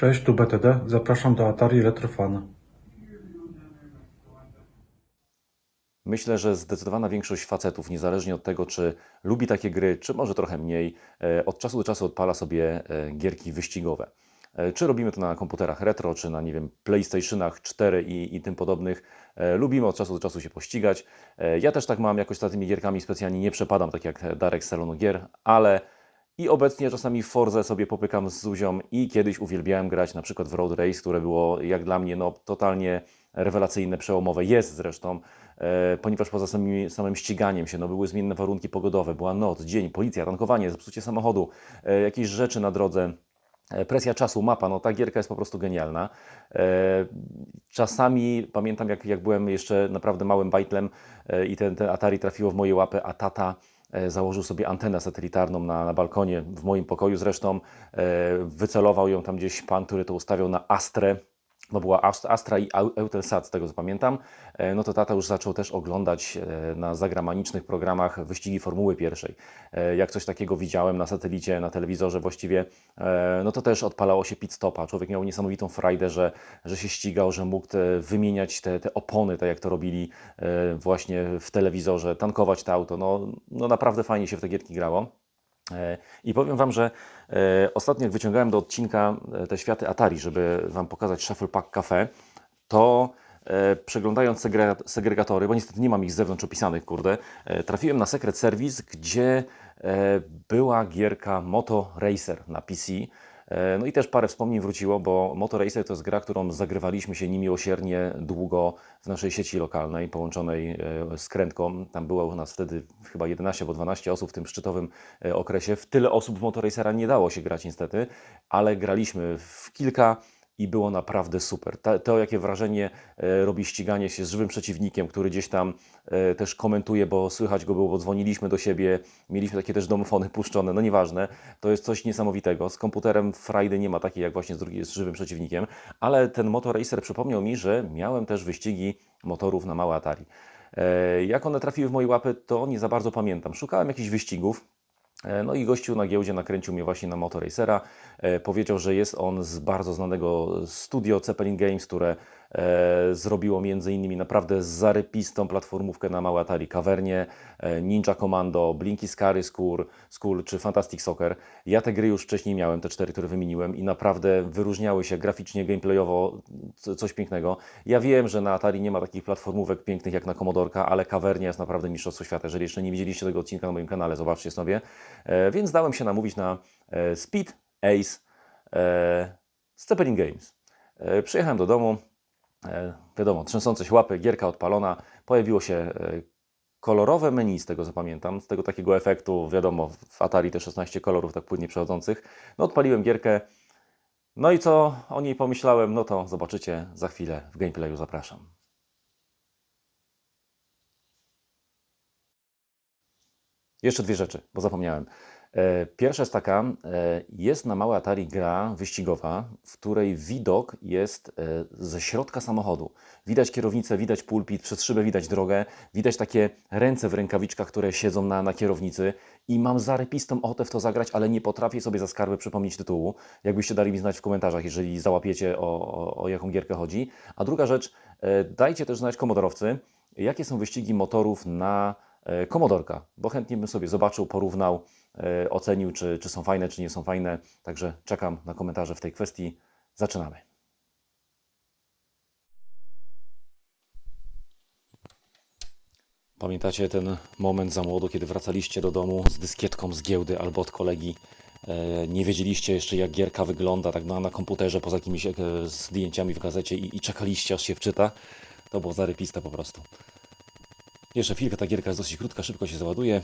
Cześć, tu BTD. Zapraszam do Atari Retrofan. Myślę, że zdecydowana większość facetów, niezależnie od tego, czy lubi takie gry, czy może trochę mniej, e, od czasu do czasu odpala sobie e, gierki wyścigowe. E, Czy robimy to na komputerach retro, czy na, nie wiem, PlayStationach 4 i, i tym podobnych. Lubimy od czasu do czasu się pościgać. Ja też tak mam, jakoś za tymi gierkami specjalnie nie przepadam, tak jak Darek z salonu gier, ale i obecnie czasami Forze sobie popykam z Zuzią i kiedyś uwielbiałem grać na przykład w Road Race, które było jak dla mnie no, totalnie rewelacyjne, przełomowe. Jest zresztą, e, ponieważ poza samym, samym ściganiem się no, były zmienne warunki pogodowe, była noc, dzień, policja, tankowanie, zepsucie samochodu, e, jakieś rzeczy na drodze. E, Presja czasu, mapa, no ta gierka jest po prostu genialna. E, Czasami pamiętam, jak, jak byłem jeszcze naprawdę małym bajtlem e, i ten, ten Atari trafiło w moje łapy, a tata założył sobie antenę satelitarną na, na balkonie w moim pokoju zresztą. E, Wycelował ją tam gdzieś pan, który to ustawiał na Astrę. To była Ast- Astra i Eutelsat, z tego co pamiętam. E, No to tata już zaczął też oglądać e, na zagranicznych programach wyścigi Formuły Pierwszej. E, Jak coś takiego widziałem na satelicie, na telewizorze właściwie, no to też odpalało się pit stopa. Człowiek miał niesamowitą frajdę, że, że się ścigał, że mógł wymieniać te, te opony, tak jak to robili właśnie w telewizorze, tankować to auto. No, no naprawdę fajnie się w te gierki grało. E, I powiem Wam, że e, ostatnio jak wyciągałem do odcinka e, te światy Atari, żeby Wam pokazać Shuffle Pack Cafe, to przeglądając segre- segregatory, bo niestety nie mam ich z zewnątrz opisanych, kurde, trafiłem na Secret Service, gdzie była gierka Moto Racer na PC. E, No i też parę wspomnień wróciło, bo Moto Racer to jest gra, którą zagrywaliśmy się niemiłosiernie długo w naszej sieci lokalnej, połączonej e, z krętką. Tam było u nas wtedy chyba 11 albo 12 osób w tym szczytowym e, okresie. W tyle osób w Moto Racera nie dało się grać niestety, ale graliśmy w kilka i było naprawdę super. To, jakie wrażenie e, robi ściganie się z żywym przeciwnikiem, który gdzieś tam e, też komentuje, bo słychać go było, bo dzwoniliśmy do siebie, mieliśmy takie też domofony puszczone, no nieważne, to jest coś niesamowitego. Z komputerem frajdy nie ma takiej jak właśnie z, drugi, z żywym przeciwnikiem, ale ten Motor Racer przypomniał mi, że miałem też wyścigi motorów na małe Atari. E, Jak one trafiły w moje łapy, to nie za bardzo pamiętam. Szukałem jakichś wyścigów, No i gościu na giełdzie nakręcił mnie właśnie na Moto Racera. E, Powiedział, że jest on z bardzo znanego studio Zeppelin Games, które e, zrobiło między innymi naprawdę zarypistą platformówkę na małe Atari Cavernie, e, Ninja Commando, Blinky Scary School, czy Fantastic Soccer. Ja te gry już wcześniej miałem, te cztery, które wymieniłem i naprawdę wyróżniały się graficznie, gameplayowo, co- coś pięknego. Ja wiem, że na Atari nie ma takich platformówek pięknych jak na Commodorka, ale Cavernia jest naprawdę mistrzostwo świata. Jeżeli jeszcze nie widzieliście tego odcinka na moim kanale, zobaczcie sobie. E, więc dałem się namówić na e, Speed Ace e, z Zeppelin Games. E, przyjechałem do domu, e, wiadomo, trzęsące się łapy, gierka odpalona, pojawiło się e, kolorowe menu, z tego co pamiętam, z tego takiego efektu, wiadomo, w Atari te 16 kolorów tak płynnie przechodzących. No odpaliłem gierkę, no i co o niej pomyślałem, no to zobaczycie za chwilę w gameplayu, zapraszam. Jeszcze dwie rzeczy, bo zapomniałem. E, Pierwsza jest taka, e, jest na małe Atari gra wyścigowa, w której widok jest e, ze środka samochodu. Widać kierownicę, widać pulpit, przez szybę widać drogę, widać takie ręce w rękawiczkach, które siedzą na, na kierownicy i mam zarepistą ochotę w to zagrać, ale nie potrafię sobie za skarbę przypomnieć tytułu. Jakbyście dali mi znać w komentarzach, jeżeli załapiecie o, o, o jaką gierkę chodzi. A druga rzecz, dajcie też znać komodorowcy, jakie są wyścigi motorów na komodorka, bo chętnie bym sobie zobaczył, porównał, e, ocenił, czy, czy są fajne, czy nie są fajne. Także czekam na komentarze w tej kwestii. Zaczynamy. Pamiętacie ten moment za młodu, kiedy wracaliście do domu z dyskietką z giełdy albo od kolegi? E, nie wiedzieliście jeszcze, jak gierka wygląda tak na, na komputerze, poza jakimiś e, zdjęciami w gazecie i, i czekaliście, aż się wczyta. To było zarypiste po prostu. Jeszcze chwilkę, ta gierka jest dosyć krótka, szybko się załaduje.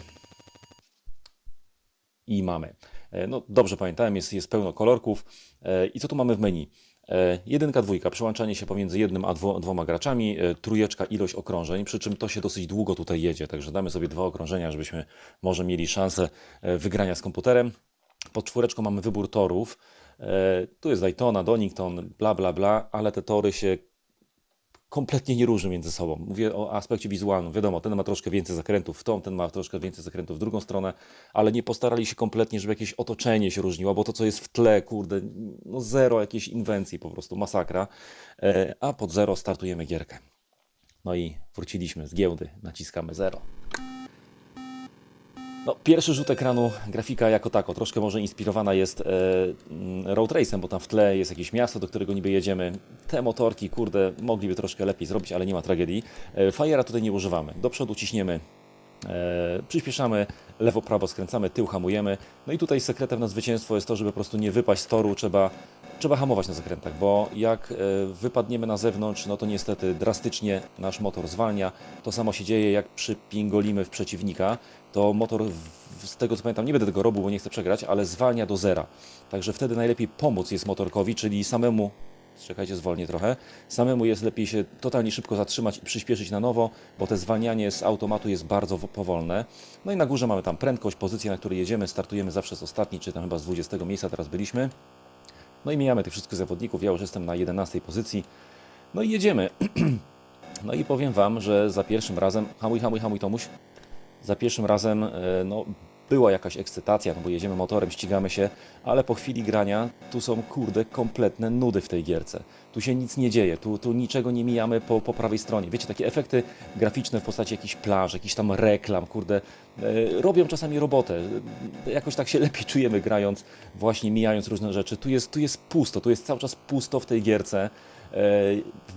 I mamy. E, No dobrze pamiętałem, jest, jest pełno kolorków. E, I co tu mamy w menu? E, Jedynka, dwójka, przełączanie się pomiędzy jednym a dwo, dwoma graczami, trójeczka ilość okrążeń, przy czym to się dosyć długo tutaj jedzie, także damy sobie dwa okrążenia, żebyśmy może mieli szansę wygrania z komputerem. Pod czwóreczką mamy wybór torów. Tu jest Daytona, Donington, bla bla bla, ale te tory się kompletnie nie różnią między sobą. Mówię o aspekcie wizualnym. Wiadomo, ten ma troszkę więcej zakrętów w tą, ten ma troszkę więcej zakrętów w drugą stronę, ale nie postarali się kompletnie, żeby jakieś otoczenie się różniło, bo to, co jest w tle, kurde, no zero jakiejś inwencji, po prostu masakra. E, a pod zero startujemy gierkę. No i wróciliśmy z giełdy, naciskamy zero. No, pierwszy rzut ekranu, grafika jako tako, troszkę może inspirowana jest e, mm, Road Race'em, bo tam w tle jest jakieś miasto, do którego niby jedziemy. Te motorki, kurde, mogliby troszkę lepiej zrobić, ale nie ma tragedii. E, Fire'a tutaj nie używamy. Do przodu ciśniemy, e, przyspieszamy, lewo, prawo skręcamy, tył hamujemy. No i tutaj sekretem na zwycięstwo jest to, żeby po prostu nie wypaść z toru, trzeba, trzeba hamować na zakrętach, bo jak e, wypadniemy na zewnątrz, no to niestety drastycznie nasz motor zwalnia. To samo się dzieje, jak przypingolimy w przeciwnika, to motor, z tego co pamiętam, nie będę tego robił, bo nie chcę przegrać, ale zwalnia do zera. Także wtedy najlepiej pomóc jest motorkowi, czyli samemu, czekajcie, zwolnię trochę, samemu jest lepiej się totalnie szybko zatrzymać i przyspieszyć na nowo, bo te zwalnianie z automatu jest bardzo wo- powolne. No i na górze mamy tam prędkość, pozycję, na której jedziemy, startujemy zawsze z ostatniej, czy tam chyba z 20 miejsca teraz byliśmy. No i mijamy tych wszystkich zawodników, ja już jestem na 11 pozycji. No i jedziemy. No i powiem Wam, że za pierwszym razem, hamuj, hamuj, hamuj Tomuś, za pierwszym razem e, no, była jakaś ekscytacja, no bo jedziemy motorem, ścigamy się, ale po chwili grania tu są kurde kompletne nudy w tej gierce. Tu się nic nie dzieje, tu, tu niczego nie mijamy po, po prawej stronie. Wiecie, takie efekty graficzne w postaci jakichś plaż, jakichś tam reklam, kurde, e, robią czasami robotę. Jakoś tak się lepiej czujemy grając, właśnie mijając różne rzeczy. Tu jest, tu jest pusto, tu jest cały czas pusto w tej gierce. E,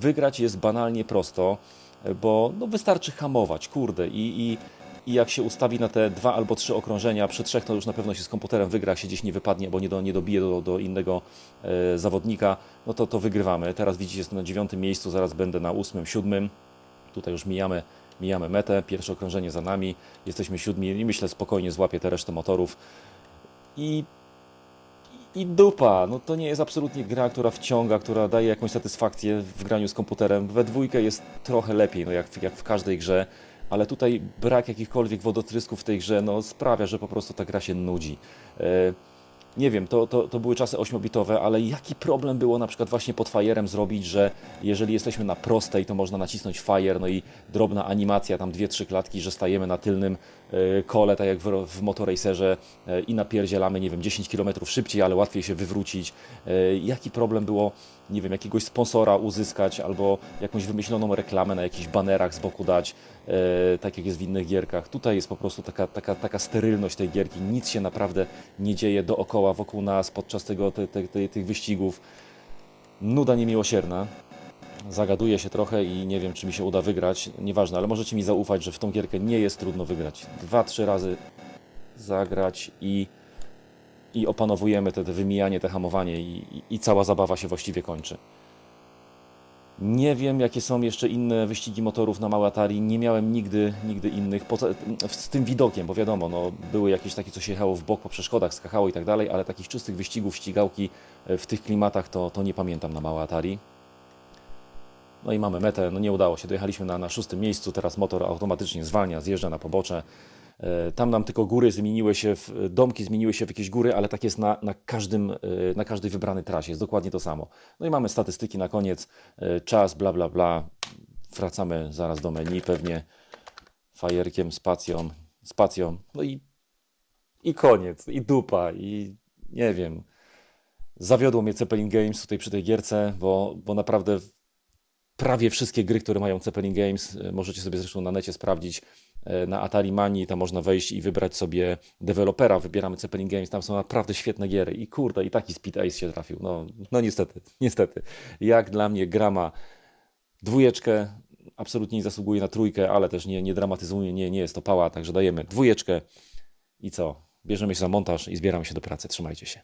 Wygrać jest banalnie prosto, bo no, wystarczy hamować, kurde, i, i i jak się ustawi na te dwa albo trzy okrążenia, przy trzech to już na pewno się z komputerem wygra, się gdzieś nie wypadnie, bo nie, do, nie dobije do, do innego e, zawodnika, no to, to wygrywamy. Teraz widzicie, jestem na dziewiątym miejscu, zaraz będę na ósmym, siódmym. Tutaj już mijamy, mijamy metę, pierwsze okrążenie za nami, jesteśmy siódmi i myślę spokojnie złapię tę resztę motorów. I i dupa, no to nie jest absolutnie gra, która wciąga, która daje jakąś satysfakcję w graniu z komputerem. We dwójkę jest trochę lepiej, no jak, jak w każdej grze, ale tutaj brak jakichkolwiek wodotrysków w tej grze no, sprawia, że po prostu ta gra się nudzi. Nie wiem, to, to, to były czasy 8-bitowe, ale jaki problem było na przykład właśnie pod Fire'em zrobić, że jeżeli jesteśmy na prostej, to można nacisnąć Fire, no i drobna animacja, tam 2-3 klatki, że stajemy na tylnym e, kole, tak jak w, w Motoracerze e, i napierdzielamy, nie wiem, 10 km szybciej, ale łatwiej się wywrócić. E, Jaki problem było, nie wiem, jakiegoś sponsora uzyskać albo jakąś wymyśloną reklamę na jakichś banerach z boku dać, tak jak jest w innych gierkach. Tutaj jest po prostu taka, taka, taka sterylność tej gierki, nic się naprawdę nie dzieje dookoła, wokół nas podczas tego, te, te, te, tych wyścigów. Nuda niemiłosierna. Zagaduję się trochę i nie wiem, czy mi się uda wygrać. Nieważne, ale możecie mi zaufać, że w tą gierkę nie jest trudno wygrać. Dwa, trzy razy zagrać i, i opanowujemy te, te wymijanie, te hamowanie i, i, i cała zabawa się właściwie kończy. Nie wiem, jakie są jeszcze inne wyścigi motorów na małe Atari. Nie miałem nigdy, nigdy innych. Poza, z tym widokiem, bo wiadomo, no, były jakieś takie, co się jechało w bok po przeszkodach, skakało i tak dalej, ale takich czystych wyścigów, ścigałki e, w tych klimatach to, to nie pamiętam na małe Atari. No i mamy metę, no nie udało się, dojechaliśmy na, na szóstym miejscu, teraz motor automatycznie zwalnia, zjeżdża na pobocze. E, Tam nam tylko góry zmieniły się, w, domki zmieniły się w jakieś góry, ale tak jest na, na, każdym, e, na każdej wybranej trasie, jest dokładnie to samo. No i mamy statystyki na koniec, e, czas, bla bla bla. Wracamy zaraz do menu, pewnie fajerkiem, spacją, spacją, no i, i koniec, i dupa, i nie wiem. Zawiodło mnie Zeppelin Games tutaj przy tej gierce, bo, bo naprawdę prawie wszystkie gry, które mają Zeppelin Games, możecie sobie zresztą na necie sprawdzić, na Atari Mani, tam można wejść i wybrać sobie dewelopera, wybieramy Zeppelin Games, tam są naprawdę świetne giery i kurde, i taki Speed Ace się trafił, no, no niestety, niestety. Jak dla mnie gra ma dwójeczkę, absolutnie nie zasługuje na trójkę, ale też nie, nie dramatyzuje, nie, nie jest to pała, także dajemy dwójeczkę i co? Bierzemy się za montaż i zbieramy się do pracy, trzymajcie się.